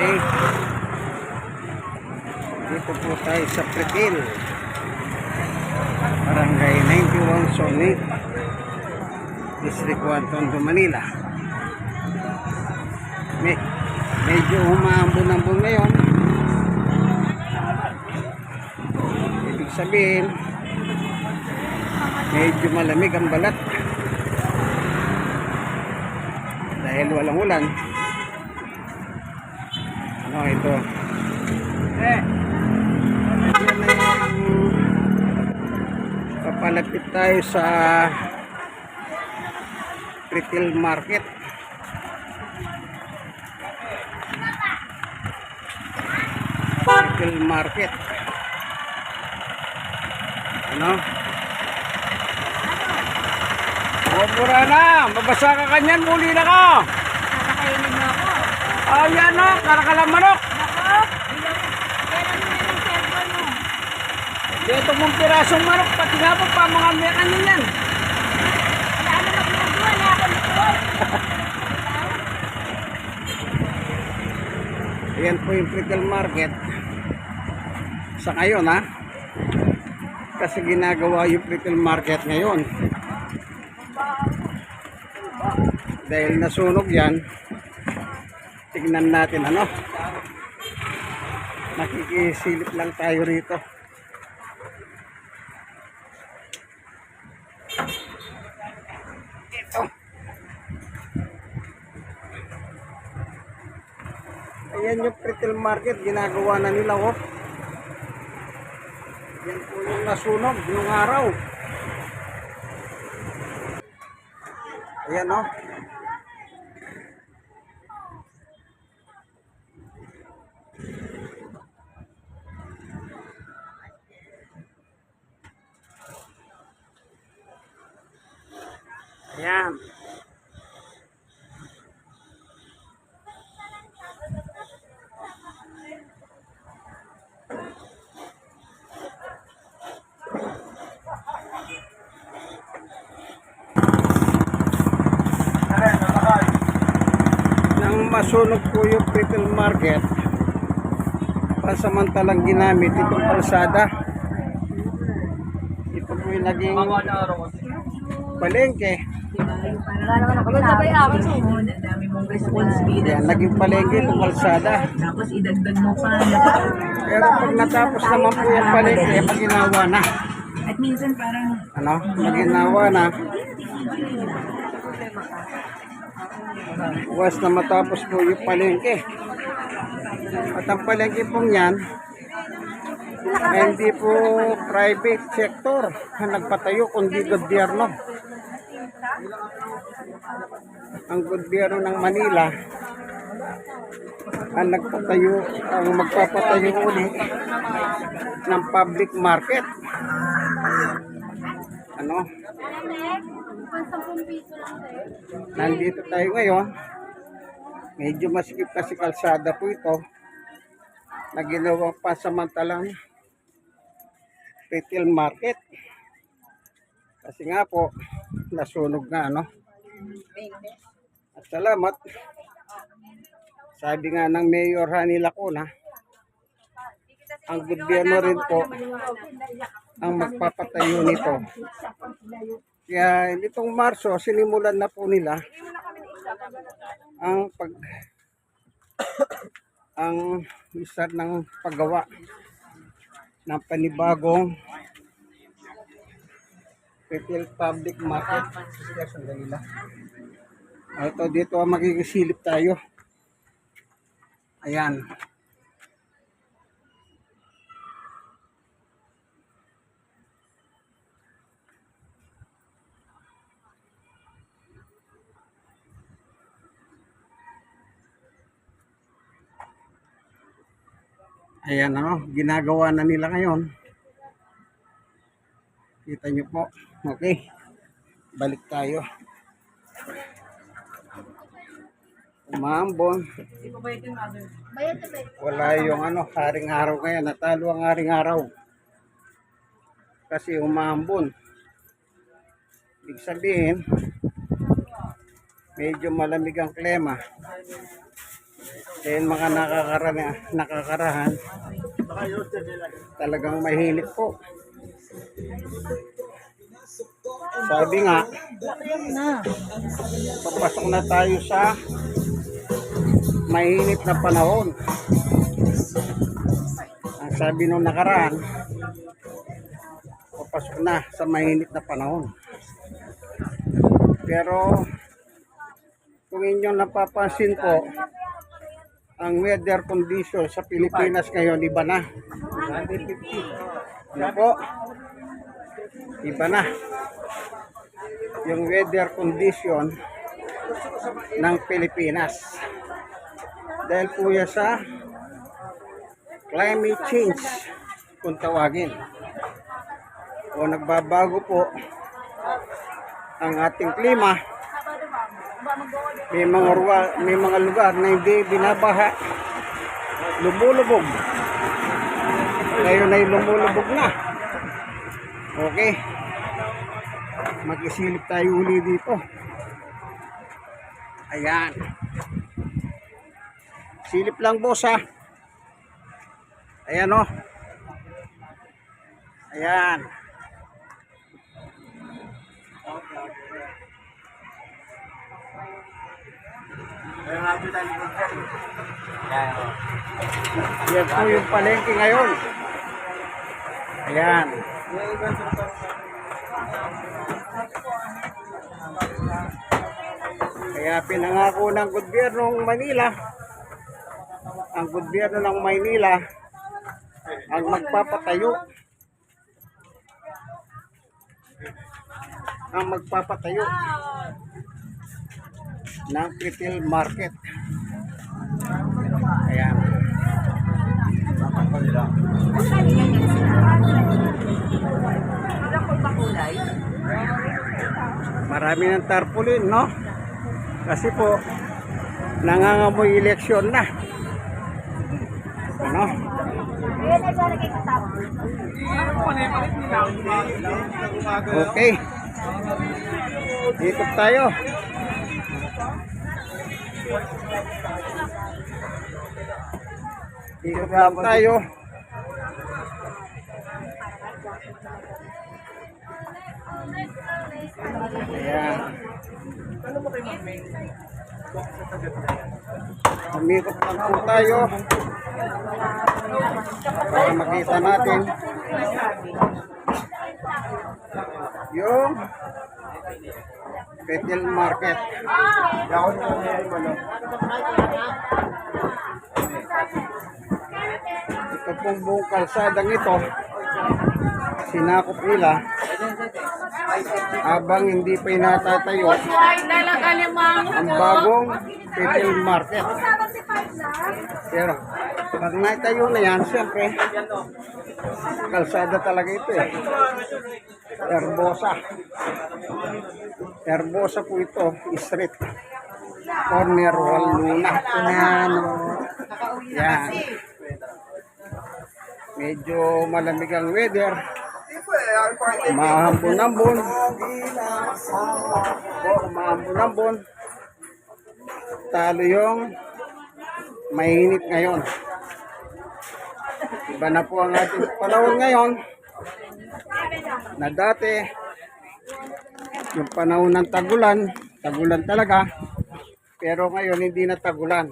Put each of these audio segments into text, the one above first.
Okay. Dito po tayo sa Pretil. Barangay 91 Sonic. District 1, Tondo, Manila. May, medyo umaambon-ambon ngayon. Ibig sabihin, medyo malamig ang balat. Dahil walang ulan. Ano ito? Eh. Papalapit tayo sa retail market. Retail market. Ano? Bumura na! Mabasa ka kanyan, muli na ka! Nakakainin mo. Oh, o! Karakalang manok! Nako! Mo na ng cellphone mo? Dito mong pirasong manok, pati nga po pa mga mekan nyo yan. Wala na magmagawa na ako nito. Ayan po yung retail market. Sa ngayon ha. Kasi ginagawa yung retail market ngayon. Dahil nasunog yan, tignan natin ano. Nakikisilip lang tayo rito. Ito. Ayan yung retail market, ginagawa na nila oh. Yan po yung nasunog yung araw. Ayan oh. Ayan. nang masunog po yung retail market pasamantalang ginamit itong kalsada. Ito po yung naging palengke Wala naman ako sabay ako. Ang dami mong responsibility. yan, naging palengke itong kalsada Tapos idagdag mo pa. pero pag natapos naman po yung palengke maginawa na At minsan parang ano, maginawa na Once na matapos po yung palengke. At ang palengke pong yan, ay hindi po private sector ang nagpatayo, kundi gobyerno. Ang gobyerno ng Manila ang nagpatayo, ang magpapatayo uli ng public market. Ano? Nandito tayo ngayon. Medyo masikip kasi kalsada po ito na ginawa pa samantalang retail market. Kasi nga po, nasunog na ano. At salamat. Sabi nga ng Mayor Hani Lacuna, ang gobyerno rin po ang magpapatayo nito. Kaya nitong Marso, sinimulan na po nila ang pag ang isa ng paggawa ng panibagong retail public market. Sandali lang. Ah, Ito dito ang magigisilip tayo. Ayan. Ayan ano, ginagawa na nila ngayon. Kita nyo po. Okay. Balik tayo. Umambon. Wala yung ano, haring araw ngayon. Natalo ang haring araw. Kasi umambon. Ibig sabihin, medyo malamig ang klima. Dahil mga nakakarana, nakakarahan, talagang mahilig po. Sabi nga, papasok na tayo sa mainit na panahon. Ang sabi nung nakaraan, papasok na sa mainit na panahon. Pero kung inyong napapansin po, ang weather condition sa Pilipinas ngayon, iba na. Ano po? Iba na. Yung weather condition ng Pilipinas. Dahil po yan sa climate change kung tawagin. O nagbabago po ang ating klima. May mga ruwa, may mga lugar na hindi binabaha. Lumulubog. Ngayon ay lumulubog na. Okay. Mag-isilip tayo uli dito. Ayan silip lang boss ha ayan o ayan Yan po yung palengke ngayon. Ayan. Kaya pinangako ng gobyernong Manila, ang gobyerno ng Maynila, ang magpapatayo ang magpapatayo ng retail market. Ayan. Marami ng tarpaulin, no? Kasi po, nangangamoy eleksyon na. Ano? Okay. Ikot tayo. Lang tayo. Ayan. Umikot lang po tayo para makita natin yung retail market. Ito pong buong kalsadang ito, sinakop nila habang hindi pa inatatayo ang bagong retail market. Pero pag naitayo na yan, siyempre, kalsada talaga ito eh. Herbosa. Herbosa po ito, street. Corner wall luna. Yan. Yan. Medyo malamig ang weather. Mahambon-ambon. Mahambon-ambon. Talo yung mainit ngayon. Iba na po ang ating panahon ngayon na dati yung panahon ng tagulan, tagulan talaga, pero ngayon hindi na tagulan,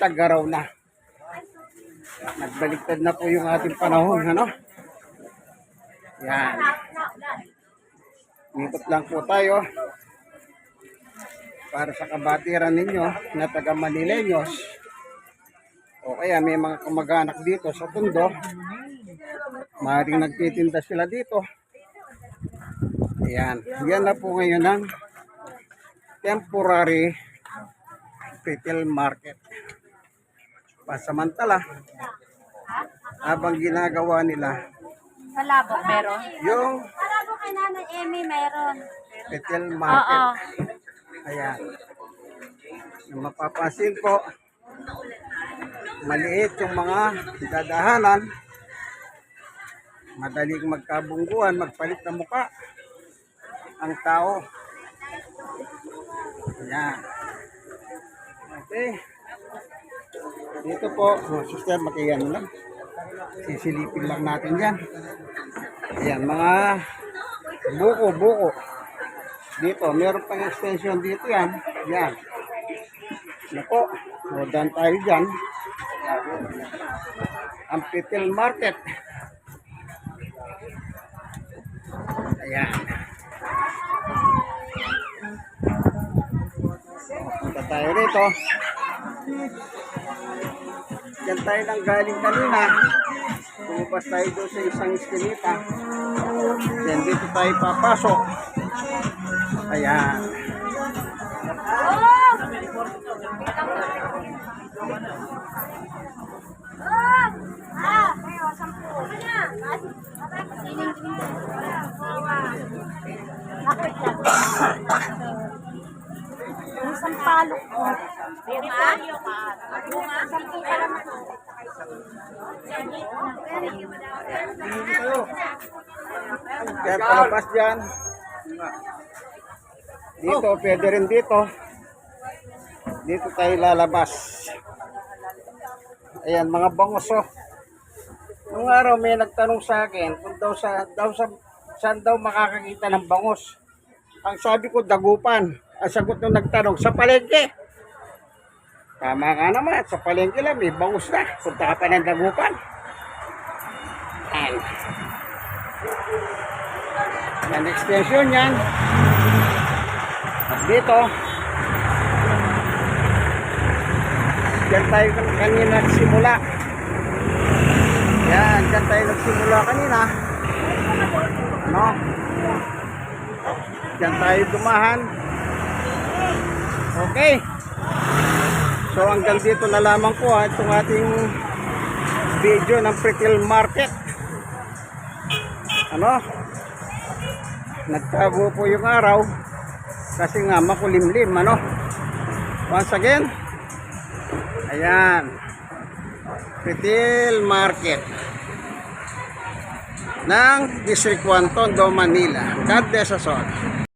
tagaraw na. Nagbaliktad na po yung ating panahon, ano? Yan. Ikot lang po tayo para sa kabatiran ninyo na taga Manileños o kaya may mga kamag-anak dito sa Tondo maaaring nagtitinda sila dito ayan yan na po ngayon ang temporary retail market pasamantala habang ginagawa nila Sa labok meron? yung kay Nanay Emmy meron. retail market Oo. Ayan. Yung mapapansin po, maliit yung mga dadahanan, madaling magkabungguan, magpalit ng muka ang tao. Ayan. Okay. Dito po, oh, sister, makiyan lang. Sisilipin lang natin yan. Ayan, mga buko, buko. Dito, meron pang extension dito yan. Yan. Nako, rodan tayo dyan. Ang Pitil Market. Ayan. Punta tayo rito. Yan tayo nang galing kanina. Lumabas tayo doon sa isang iskinita. Yan dito tayo papasok. Ayan. Ah! Kayo, sampu. Sining Bakit lang? Sampalok ko. Bunga? Bunga? Sampu ka naman. Kaya palabas dyan. Dito, pwede rin dito. Dito tayo lalabas. Ayan, mga bangos oh. Nung araw may nagtanong sa akin kung daw sa, daw sa, saan daw makakakita ng bangos. Ang sabi ko, dagupan. Sagot nung nagtanong, sa palengke. Tama ka naman, sa palengke lang, may bangos na. Punta ka pa ng dagupan. Ayan. Yan, extension yan. At dito, Diyan tayo kan- kanina nagsimula. Yan, diyan tayo nagsimula kanina. No? Diyan tayo dumahan. Okay. So hanggang dito na lamang po ha, itong ating video ng Prickle Market. Ano? Nagtago po yung araw kasi nga makulimlim ano. Once again, Ayan. Retail Market ng District 1 Tondo, Manila. God bless us all.